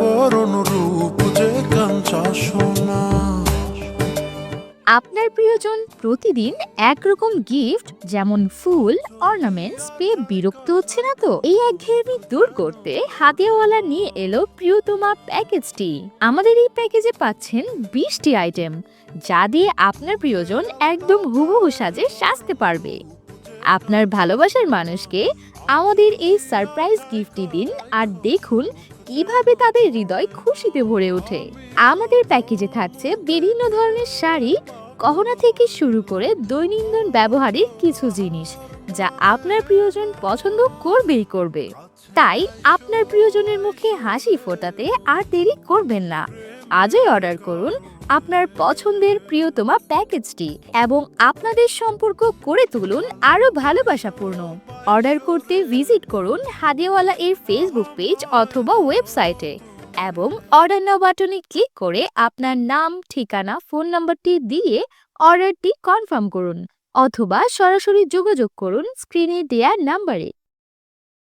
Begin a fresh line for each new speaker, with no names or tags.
বরণ রূপ যে কাঞ্চা সোনা।
আপনার প্রিয়জন প্রতিদিন একরকম গিফট যেমন ফুল অর্নামেন্টস পেয়ে বিরক্ত হচ্ছে না তো? এই একঘেয়েমি দূর করতে হাতিওয়ালা নিয়ে এলো প্রিয়তমা প্যাকেজটি আমাদের এই প্যাকেজে পাচ্ছেন বিশটি আইটেম যা দিয়ে আপনার প্রিয়জন একদম হুবহু সাজে সাজতে পারবে। আপনার ভালোবাসার মানুষকে আমাদের এই সারপ্রাইজ গিফটটি দিন আর দেখুন কীভাবে তাদের হৃদয় খুশিতে ভরে ওঠে। আমাদের প্যাকেজে থাকছে বিভিন্ন ধরনের শাড়ি, গহনা থেকে শুরু করে দৈনন্দিন ব্যবহারের কিছু জিনিস যা আপনার প্রিয়জন পছন্দ করবেই করবে। তাই আপনার প্রিয়জনের মুখে হাসি ফোটাতে আর দেরি করবেন না। আজই অর্ডার করুন আপনার পছন্দের প্রিয়তমা প্যাকেজটি এবং আপনাদের সম্পর্ক করে তুলুন আরও ভালোবাসাপূর্ণ। অর্ডার করতে ভিজিট করুন হাদিয়াওয়ালা এর ফেসবুক পেজ অথবা ওয়েবসাইটে এবং অর্ডার নাও বাটনে ক্লিক করে আপনার নাম, ঠিকানা, ফোন নাম্বারটি দিয়ে অর্ডারটি কনফার্ম করুন অথবা সরাসরি যোগাযোগ করুন স্ক্রিনে দেওয়া নাম্বারে।